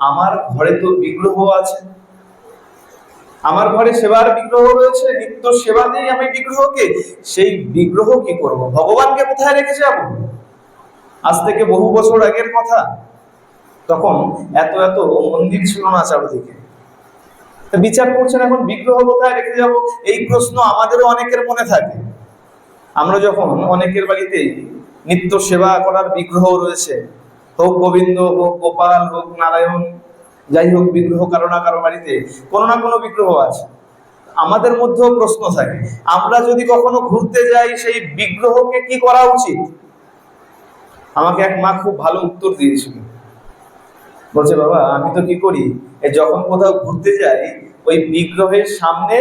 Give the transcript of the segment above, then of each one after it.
আমার ঘরে তো বিগ্রহ আছে। আমার ঘরে সেবার বিগ্রহ রয়েছে, নিত্য সেবা নেই আমি বিগ্রহকে। সেই বিগ্রহ কি করব? ভগবানকে কোথায় রেখে যাব? আজ থেকে বহু বছর আগের কথা। তখন এত এত মন্দির ছিল না চারদিকে। বিচার করছেন, এখন বিগ্রহ কোথায় রেখে যাব? এই প্রশ্ন আমাদেরও অনেকের মনে থাকে। আমরা যখন অনেকের বাড়িতে নিত্য সেবা করার বিগ্রহ রয়েছে হোক গোবিন্দ, হোক গোপাল, হোক নারায়ণ, যাই হোক বিগ্রহ কারও না কারও বাড়িতে, কোনো না কোনো বিগ্রহ আছে। আমাদের মধ্যেও প্রশ্ন থাকে, আমরা যদি কখনো ঘুরতে যাই, সেই বিগ্রহকে কি করা উচিত? আমাকে এক মা খুব ভালো উত্তর দিয়েছিল। বলছে, বাবা, আমি তো কি করি? যখন কোথাও ঘুরতে যাই, ওই বিগ্রহের সামনে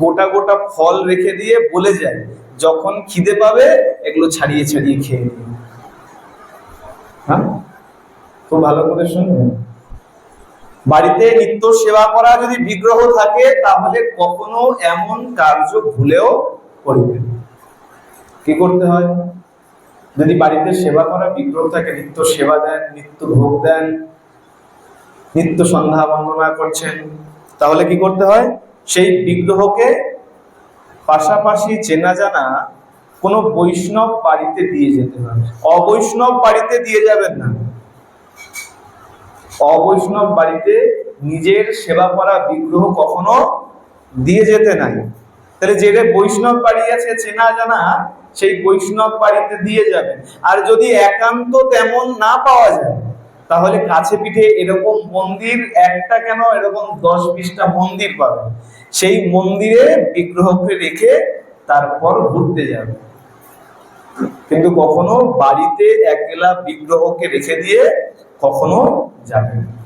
গোটা গোটা ফল রেখে দিয়ে বলে যাই, যখন খিদে পাবে, এগুলো ছাড়িয়ে ছাড়িয়ে খেয়ে হ্যাঁ? খুব ভালো করে শুনবেন বাড়িতে নিত্য সেবা করা যদি বিগ্রহ থাকে, তাহলে কখনো এমন কার্য ভুলেও করবেন। কি করতে হয়? যদি বাড়িতে সেবা করা বিগ্রহ থাকে নিত্য সেবা দেন নিত্য ভোগ দেন নিত্য সন্ধ্যা বন্দনা করছেন, তাহলে কি করতে হয়? সেই বিগ্রহকে পাশাপাশি চেনা জানা কোনো বৈষ্ণব বাড়িতে দিয়ে যেতে হবে অবৈষ্ণব বাড়িতে দিয়ে যাবেন না। অবৈষ্ণব বাড়িতে নিজের সেবা করা বিগ্রহ কখনো দিয়ে যেতে নাই। তাহলে যে বৈষ্ণব বাড়ি আছে, চেনা জানা, সেই বৈষ্ণব বাড়িতে দিয়ে যাবেন আর যদি একান্ত তেমন না পাওয়া যায়, তাহলে কাছে পিঠে এরকম মন্দির, একটা কেন এরকম দশ বিশটা মন্দির পাবে। সেই মন্দিরে বিগ্রহকে রেখে তারপর ঘুরতে যাবে। কিন্তু কখনো বাড়িতে একলা বিগ্রহকে রেখে দিয়ে কখনো যাবে না।